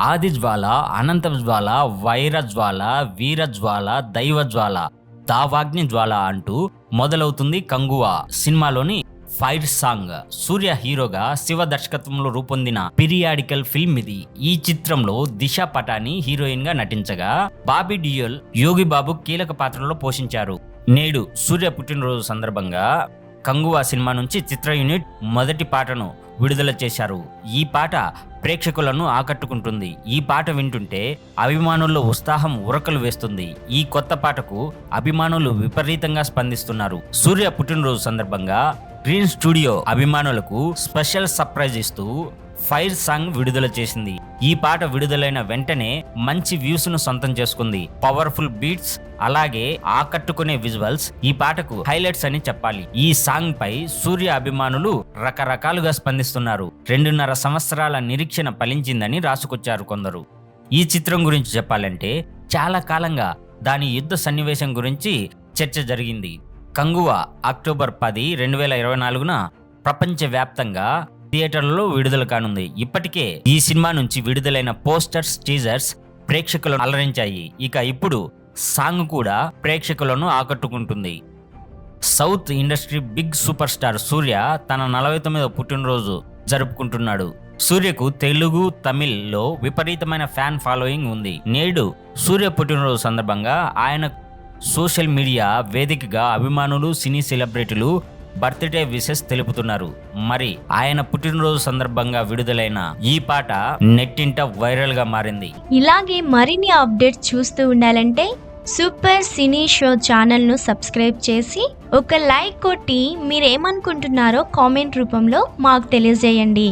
ఆది జ్వాల అనంత జ్వాల వైర జ్వాల వీర జ్వాల దైవ జ్వాల దావాగ్ని జ్వాల అంటూ మొదలవుతుంది కంగువా సినిమాలోని ఫైర్ సాంగ్. సూర్య హీరోగా శివ దర్శకత్వంలో రూపొందిన పిరియాడికల్ ఫిల్మ్ ఇది. ఈ చిత్రంలో దిశ పటాని హీరోయిన్గా నటించగా బాబీ డియోల్ యోగి బాబు కీలక పాత్రలో పోషించారు. నేడు సూర్య పుట్టినరోజు సందర్భంగా కంగువా సినిమా నుంచి చిత్ర యూనిట్ మొదటి పాటను విడుదల చేశారు. ఈ పాట ప్రేక్షకులను ఆకట్టుకుంటుంది. ఈ పాట వింటుంటే అభిమానుల్లో ఉత్సాహం ఉరకలు వేస్తుంది. ఈ కొత్త పాటకు అభిమానులు విపరీతంగా స్పందిస్తున్నారు. సూర్య పుట్టినరోజు సందర్భంగా గ్రీన్ స్టూడియో అభిమానులకు స్పెషల్ సర్ప్రైజ్ ఇస్తూ ఫైర్ సాంగ్ విడుదల చేసింది. ఈ పాట విడుదలైన వెంటనే మంచి వ్యూస్ను సొంతం చేసుకుంది. పవర్ఫుల్ బీట్స్ అలాగే ఆకట్టుకునే విజువల్స్ ఈ పాటకు హైలైట్స్ అని చెప్పాలి. ఈ సాంగ్ పై సూర్య అభిమానులు రకరకాలుగా స్పందిస్తున్నారు. రెండున్నర సంవత్సరాల నిరీక్షణ ఫలించిందని రాసుకొచ్చారు కొందరు. ఈ చిత్రం గురించి చెప్పాలంటే చాలా కాలంగా దాని యుద్ధ సన్నివేశం గురించి చర్చ జరిగింది. కంగువ అక్టోబర్ పది రెండు వేల ఇరవై నాలుగున ప్రపంచవ్యాప్తంగా థియేటర్లలో విడుదల కానుంది. ఇప్పటికే ఈ సినిమా నుంచి విడుదలైన పోస్టర్స్ టీజర్స్ ప్రేక్షకులను అలరించాయి. ఇక ఇప్పుడు సాంగ్ కూడా ప్రేక్షకులను ఆకట్టుకుంటుంది. South industry big super star Suriya తన నలభై తొమ్మిదవ పుట్టినరోజు జరుపుకుంటున్నాడు. సూర్యకు తెలుగు తమిళ్ళో విపరీతమైన ఫ్యాన్ ఫాలోయింగ్ ఉంది. నేడు సూర్య పుట్టినరోజు సందర్భంగా ఆయన సోషల్ మీడియా వేదికగా అభిమానులు సినీ సెలబ్రిటీలు బర్త్డే విషెస్ తెలుపుతున్నారు. మరి ఆయన పుట్టినరోజు సందర్భంగా విడుదలైన ఈ పాట నెట్టింట వైరల్గా మారింది. ఇలాగే మరిన్ని అప్డేట్స్ చూస్తూ ఉండాలంటే సూపర్ సినీ షో ఛానల్ను సబ్స్క్రైబ్ చేసి ఒక లైక్ కొట్టి మీరేమనుకుంటున్నారో కామెంట్ రూపంలో మాకు తెలియజేయండి.